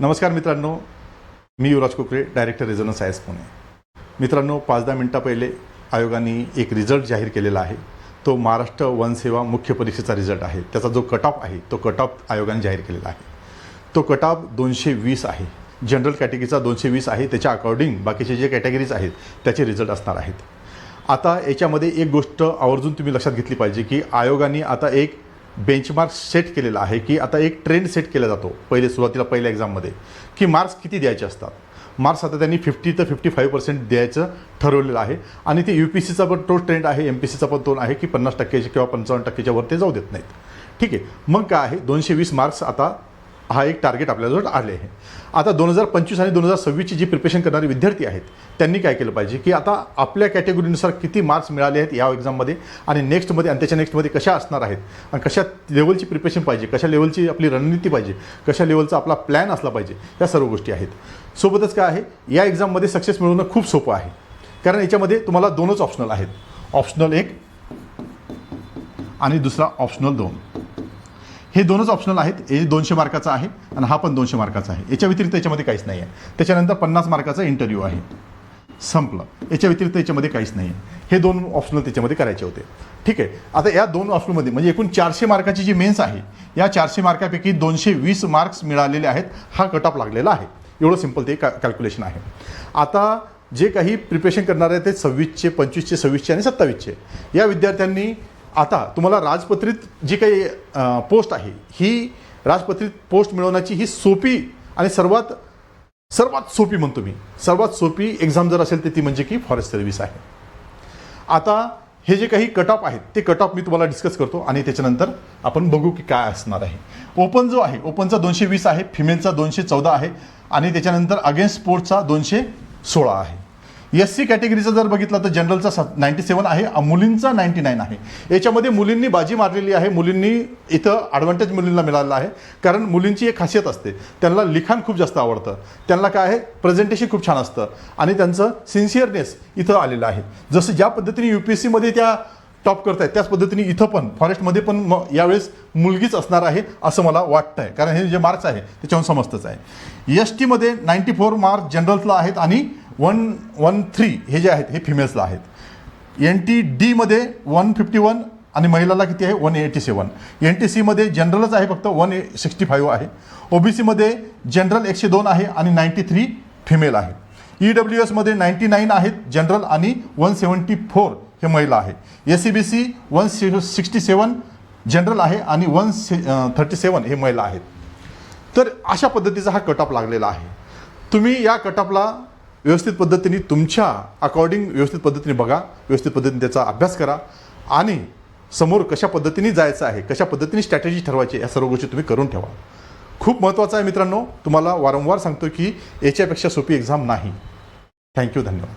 नमस्कार मित्रांनो मी Yuvraj Kukare director regional science Pune. मित्रांनो पाच दहा मिनटा पहिले आयोगाने एक रिझल्ट जाहीर केलेला आहे. तो महाराष्ट्र वनसेवा मुख्य परीक्षेचा रिझल्ट आहे. त्याचा जो कट ऑफ आहे तो कट ऑफ आयोगाने जाहीर केलेला आहे. तो कट ऑफ दोनशे वीस आहे. जनरल कॅटेगरीचा दोनशे वीस आहे. त्याच्या अकॉर्डिंग बाकीचे जे कॅटेगरीज आहेत त्याचे रिझल्ट असणार आहेत. आता याच्यामध्ये एक गोष्ट आवर्जून तुम्ही लक्षात घेतली पाहिजे की आयोगाने आता एक बेंचमार्क सेट केलेला आहे की आता एक ट्रेंड सेट केला जातो पहिले सुरुवातीला पहिल्या एक्झाममध्ये की मार्क्स किती द्यायचे असतात? मार्क्स आता त्यांनी फिफ्टी ते फिफ्टी फाईव्ह पर्सेंट द्यायचं ठरवलेलं आहे आणि ते यू पी सीचा पण तो ट्रेंड आहे एम पी सीचा पण तो आहे की पन्नास टक्क्याचे किंवा पंचावन्न टक्क्याच्या वर ते जाऊ देत नाहीत. ठीक आहे मग काय आहे? दोनशे वीस मार्क्स आता हा एक टार्गेट आपल्याजवळ आले आहे. आता दोन हजार पंचवीस आणि दोन हजार सव्वीसची जी प्रिपरेशन करणारे विद्यार्थी आहेत त्यांनी काय केलं पाहिजे? की आता आपल्या कॅटेगरीनुसार किती मार्क्स मिळाले आहेत या एक्झाममध्ये आणि नेक्स्टमध्ये आणि त्याच्या नेक्स्टमध्ये कशा असणार आहेत? आणि कशा लेवलची प्रिपरेशन पाहिजे? कशा लेवलची आपली रणनीती पाहिजे? कशा लेवलचा आपला प्लॅन असला पाहिजे? या सर्व गोष्टी आहेत. सोबतच काय आहे या एक्झाममध्ये सक्सेस मिळवणं खूप सोपं आहे. कारण याच्यामध्ये तुम्हाला दोनच ऑप्शनल आहेत. ऑप्शनल एक आणि दुसरा ऑप्शनल दोन. हे दोनच ऑप्शनल आहेत. हे दोनशे मार्काचा आहे आणि हा पण दोनशे मार्काचा आहे. याच्या व्यतिरिक्त याच्यामध्ये काहीच नाही आहे त्याच्यानंतर पन्नास मार्काचा इंटरव्ह्यू आहे. संपलं. याच्या व्यतिरिक्त याच्यामध्ये काहीच नाही आहे हे दोन ऑप्शनल त्याच्यामध्ये करायचे होते. ठीक आहे. आता या दोन ऑप्शनमध्ये म्हणजे एकूण चारशे मार्काची जी मेन्स आहे या चारशे मार्कापैकी दोनशे वीस मार्क्स मिळालेले आहेत. हा कट ऑफ लागलेला आहे. एवढं सिंपल ते का कॅल्क्युलेशन आहे. आता जे काही प्रिपरेशन करणार आहे ते सव्वीसचे पंचवीसचे सव्वीसचे आणि सत्तावीसचे. या विद्यार्थ्यांनी आता तुम्हाला राजपत्रित जी काही पोस्ट आहे ही राजपत्रित पोस्ट मिळवण्याची ही सोपी आणि सर्वात सर्वात सोपी म्हणतो मी सर्वात सोपी एक्झाम जर असेल तर ती म्हणजे की फॉरेस्ट सर्व्हिस आहे. आता हे जे काही कट ऑफ आहेत ते कट ऑफ मी तुम्हाला डिस्कस करतो आणि त्याच्यानंतर आपण बघू की काय असणार आहे. ओपन जो आहे ओपनचा दोनशे वीस आहे फिमेलचा दोनशे चौदा आहे आणि त्याच्यानंतर अगेन्स्ट स्पोर्ट्सचा दोनशे सोळा आहे. एस सी कॅटेगरीचा जर बघितलं तर जनरलचा स नाईन्टी सेवन आहे मुलींचा नाईन्टी नाईन आहे. याच्यामध्ये मुलींनी बाजी मारलेली आहे मुलींनी इथं ॲडव्हान्टेज मुलींना मिळालेला आहे. कारण मुलींची एक खासियत असते त्यांना लिखाण खूप जास्त आवडतं. त्यांना काय आहे प्रेझेंटेशन खूप छान असतं. आणि त्यांचं सिन्सिअरनेस इथं आलेलं आहे. जसं ज्या पद्धतीने यू पी एस सीमध्ये त्या टॉप करतायत त्याच पद्धतीने इथं पण फॉरेस्टमध्ये पण म यावेळेस मुलगीच असणार आहे असं मला वाटतं आहे कारण हे जे मार्क्स आहे त्याच्याहून समजतंच आहे. एस टीमध्ये नाईन्टी फोर मार्क्स जनरल्सला आहेत आणि वन वन थ्री हे जे आहेत हे फिमेल्सला आहेत. एन टी डीमध्ये वन फिफ्टी वन आणि महिलाला किती आहे? One eighty seven N T सीमध्ये जनरलच आहे फक्त वन ए सिक्स्टी फाईव्ह आहे ओबीसीमध्ये जनरल एकशे दोन आहे आणि नाईन्टी थ्री फिमेल आहे. ई डब्ल्यू एसमध्ये नाईन्टी नाईन आहेत जनरल आणि वन सेवन्टी फोर हे महिला आहे. S C B C one sixty seven general आहे आणि वन से थर्टी सेवन हे महिला आहेत. तर अशा पद्धतीचा हा कटअप लागलेला आहे. तुम्ही या कटअपला व्यवस्थित पद्धतीने तुमच्या अकॉर्डिंग व्यवस्थित पद्धतीने बघा व्यवस्थित पद्धतीने त्याचा अभ्यास करा. आणि समोर कशा पद्धतीने जायचं आहे कशा पद्धतीने स्ट्रॅटेजी ठरवायची या सर्व गोष्टी तुम्ही करून ठेवा. खूप महत्त्वाचं आहे मित्रांनो तुम्हाला वारंवार सांगतो की याच्यापेक्षा सोपी एक्झाम नाही. थँक्यू धन्यवाद.